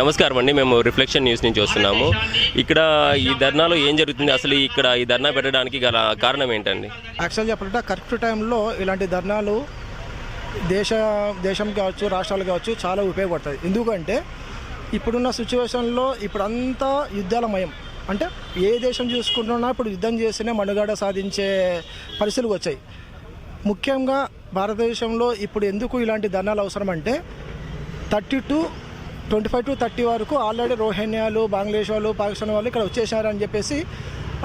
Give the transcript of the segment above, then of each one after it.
నమస్కారం అండి. మేము రిఫ్లెక్షన్ న్యూస్ నుంచి వస్తున్నాము. ఇక్కడ ఈ ధర్నాలో ఏం జరుగుతుంది? అసలు ఇక్కడ ఈ ధర్నా పెట్టడానికి గల కారణం ఏంటండి? యాక్చువల్ చెప్పాలంటే కరెక్ట్ టైంలో ఇలాంటి ధర్నాలు దేశ దేశం కావచ్చు రాష్ట్రాలు కావచ్చు చాలా ఉపయోగపడుతుంది ఎందుకంటే ఇప్పుడున్న సిచ్యువేషన్లో ఇప్పుడు అంతా యుద్ధాలమయం. అంటే ఏ దేశం చూసుకుంటున్నా ఇప్పుడు యుద్ధం చేస్తేనే మనుగడ సాధించే పరిస్థితులు వచ్చాయి. ముఖ్యంగా భారతదేశంలో ఇప్పుడు ఎందుకు ఇలాంటి ధర్నాలు అవసరం అంటే thirty two twenty five to thirty వరకు ఆల్రెడీ రోహిణ్యాలు బంగ్లాదేశ్ వాళ్ళు పాకిస్తాన్ వాళ్ళు ఇక్కడ వచ్చేసారని చెప్పేసి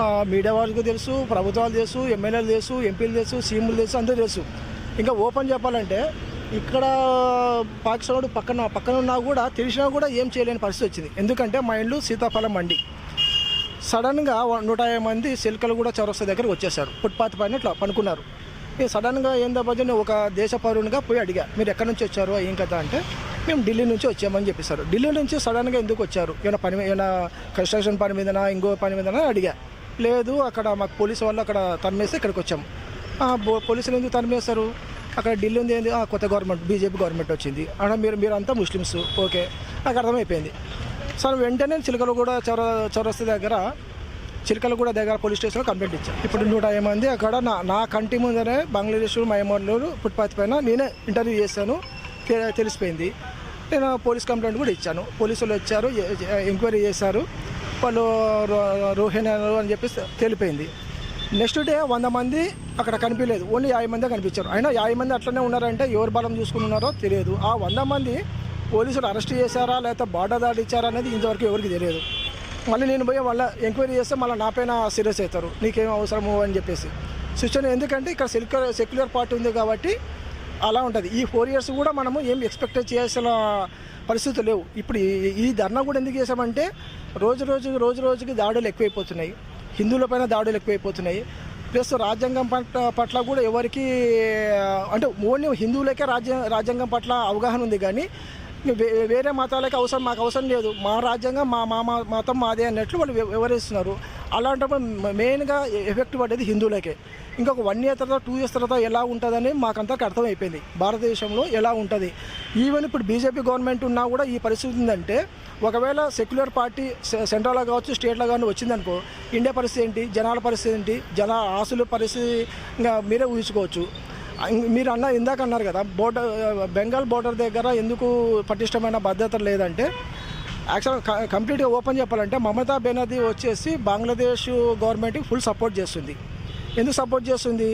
మీడియా వాళ్ళకి తెలుసు ప్రభుత్వాలు తెలుసు ఎమ్మెల్యేలు తెలుసు ఎంపీలు తెలుసు సీఎంలు తెలుసు అందరూ తెలుసు. ఇంకా ఓపెన్ చెప్పాలంటే ఇక్కడ పాకిస్తాన్ వాడు పక్కన పక్కన ఉన్నా కూడా తెలిసినా కూడా ఏం చేయలేని పరిస్థితి వచ్చింది. ఎందుకంటే మా ఇండ్లు సీతాఫలం మండి. సడన్గా వ- నూట యాభై మంది సిల్కలు కూడా చౌరస్తా దగ్గరకు వచ్చేసారు. ఫుట్పాత్ పైన ఇట్లా పనుకున్నారు ఇక సడన్గా ఏందో నేను ఒక దేశ పౌరునిగా పోయి అడిగా మీరు ఎక్కడి నుంచి వచ్చారు? ఏం కదా అంటే మేము ఢిల్లీ నుంచి వచ్చామని చెప్పేశారు. ఢిల్లీ నుంచి సడన్గా ఎందుకు వచ్చారు? ఏమైనా పని ఏమైనా కన్స్ట్రక్షన్ పని మీదనా ఇంకో పని మీదనా అడిగా. లేదు అక్కడ మాకు పోలీసు వాళ్ళు అక్కడ తరిమేసి ఇక్కడికి వచ్చాము. పోలీసులు ఎందుకు తరిమేస్తారు అక్కడ ఢిల్లీ ఉంది ఏంది? కొత్త గవర్నమెంట్ బీజేపీ గవర్నమెంట్ వచ్చింది. అక్కడ మీరు మీరు అంతా ముస్లిమ్స్. ఓకే. నాకు అర్థమైపోయింది. సార్ వెంటనే చిలకలు కూడా చౌర చౌరస్తా దగ్గర చిలకలు కూడా దగ్గర పోలీస్ స్టేషన్లో కంప్లైంట్ ఇచ్చాను ఇప్పుడు నూట యాభై మంది అక్కడ నా నా కంటి ముందరే బంగ్లాదేశ్ మయమూర్లు ఫుట్పాత్ పైన నేనే ఇంటర్వ్యూ చేశాను. తె- తెలిసిపోయింది. నేను పోలీస్ కంప్లైంట్ కూడా ఇచ్చాను. పోలీసులు వచ్చారు ఎంక్వైరీ చేశారు. వాళ్ళు రో- అని చెప్పి తెలిపోయింది. నెక్స్ట్ డే వంద మంది అక్కడ కనిపించలేదు. ఓన్లీ యాభై మందే కనిపించారు. అయినా యాభై మంది అట్లనే ఉన్నారంటే ఎవరు బలం చూసుకుని ఉన్నారో తెలియదు. ఆ వంద మంది పోలీసులు అరెస్ట్ చేశారా లేకపోతే బార్డర్ దాడి ఇచ్చారా అనేది ఇంతవరకు ఎవరికి తెలియదు. మళ్ళీ నేను పోయి వాళ్ళ ఎంక్వైరీ చేస్తే మళ్ళీ నా పైన సీరియస్ అవుతారు. నీకేం అవసరము అని చెప్పేసి. సిచ్యువేషన్ ఎందుకంటే ఇక్కడ సెక్యులర్ సెక్యులర్ పార్టీ ఉంది కాబట్టి అలా ఉంటుంది. ఈ ఫోర్ ఇయర్స్ కూడా మనము ఏం ఎక్స్పెక్ట్ చేయాల్సిన పరిస్థితులు లేవు. ఇప్పుడు ఈ- ఈ ధర్నా కూడా ఎందుకు చేసామంటే రోజు రోజు రోజు రోజుకి దాడులు ఎక్కువైపోతున్నాయి. హిందువుల పైన దాడులు ఎక్కువైపోతున్నాయి. ప్లస్ రాజ్యాంగం పట్ల పట్ల కూడా ఎవరికి అంటే ఓన్లీ హిందువులకే రాజ్య రాజ్యాంగం పట్ల అవగాహన ఉంది కానీ వేరే మతాలకి అవసరం మాకు అవసరం లేదు. మా రాజ్యాంగం మా మా మతం మాదే అన్నట్లు వాళ్ళు వివరిస్తున్నారు అలాంటప్పుడు మెయిన్గా ఎఫెక్ట్ పడేది హిందువులకే. ఇంకొక వన్ ఇయర్ తర్వాత టూ ఇయర్స్ తర్వాత ఎలా ఉంటుందని మాకంతా అర్థమైపోయింది. భారతదేశంలో ఎలా ఉంటుంది? ఈవెన్ ఇప్పుడు బీజేపీ గవర్నమెంట్ ఉన్నా కూడా ఈ పరిస్థితి ఉందంటే ఒకవేళ సెక్యులర్ పార్టీ సెంట్రల్లో కావచ్చు స్టేట్లో కానీ వచ్చిందనుకో ఇండియా పరిస్థితి ఏంటి? జనాల పరిస్థితి ఏంటి? జన ఆస్తుల పరిస్థితి మీరే ఊహించుకోవచ్చు. మీరు అన్న ఇందాక అన్నారు కదా బోర్డర్ బెంగాల్ బోర్డర్ దగ్గర ఎందుకు పటిష్టమైన భద్రత లేదంటే యాక్చువల్ కంప్లీట్గా ఓపెన్ చెప్పాలంటే మమతా బెనర్జీ వచ్చేసి బంగ్లాదేశ్ గవర్నమెంట్కి ఫుల్ సపోర్ట్ చేస్తుంది. ఎందుకు సపోర్ట్ చేస్తుంది?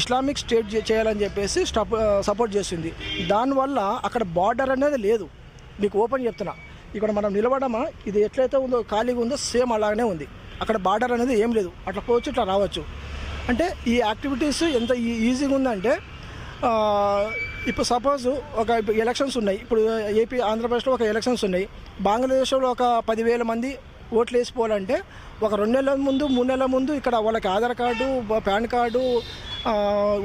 ఇస్లామిక్ స్టేట్ చేయాలని చెప్పేసి స్టప్ సపోర్ట్ చేస్తుంది. దానివల్ల అక్కడ బార్డర్ అనేది లేదు. మీకు ఓపెన్ చెప్తున్నా. ఇక్కడ మనం నిలబడమా? ఇది ఎట్లయితే ఉందో ఖాళీగా ఉందో సేమ్ అలాగనే ఉంది. అక్కడ బార్డర్ అనేది ఏం లేదు. అట్లా పోవచ్చు ఇట్లా రావచ్చు. అంటే ఈ యాక్టివిటీస్ ఎంత ఈ- ఈజీగా ఉందంటే ఇప్పుడు సపోజ్ ఒక ఎలక్షన్స్ ఉన్నాయి. ఇప్పుడు ఏపీ ఆంధ్రప్రదేశ్లో ఒక ఎలక్షన్స్ ఉన్నాయి. బంగ్లాదేశ్లో ఒక పదివేల మంది ఓట్లు వేసిపోవాలంటే ఒక రెండు నెలల ముందు మూడు నెలల ముందు ఇక్కడ వాళ్ళకి Aadhaar card PAN card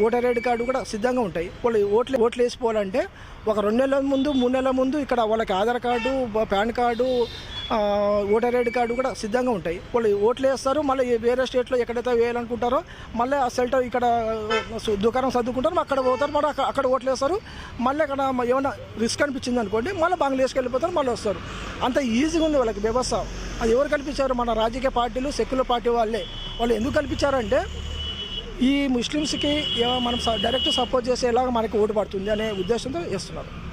voter ID card కూడా సిద్ధంగా ఉంటాయి. వాళ్ళు ఓట్లు ఓట్లు వేసిపోవాలంటే ఒక రెండు నెలల ముందు మూడు నెలల ముందు ఇక్కడ వాళ్ళకి Aadhaar card PAN card voter ID card కూడా సిద్ధంగా ఉంటాయి. వాళ్ళు ఓట్లు వేస్తారు మళ్ళీ వేరే స్టేట్లో ఎక్కడైతే వేయాలనుకుంటారో మళ్ళీ ఆ సెల్టర్ ఇక్కడ దుకాణం సర్దుకుంటారు అక్కడ పోతారు మరి అక్కడ అక్కడ ఓట్లు వేస్తారు. మళ్ళీ అక్కడ ఏమైనా రిస్క్ అనిపించింది అనుకోండి మళ్ళీ బంగ్లాదేశ్కి వెళ్ళిపోతారు మళ్ళీ వస్తారు. అంత ఈజీగా ఉంది వాళ్ళకి వ్యవస్థ. అది ఎవరు కల్పించారు? మన రాజకీయ పార్టీలు సెక్యులర్ పార్టీ వాళ్ళే. వాళ్ళు ఎందుకు కల్పించారంటే ఈ ముస్లిమ్స్కి మనం డైరెక్ట్ సపోర్ట్ చేసేలాగా మనకి ఓటు పడుతుంది అనే ఉద్దేశంతో చేస్తున్నారు.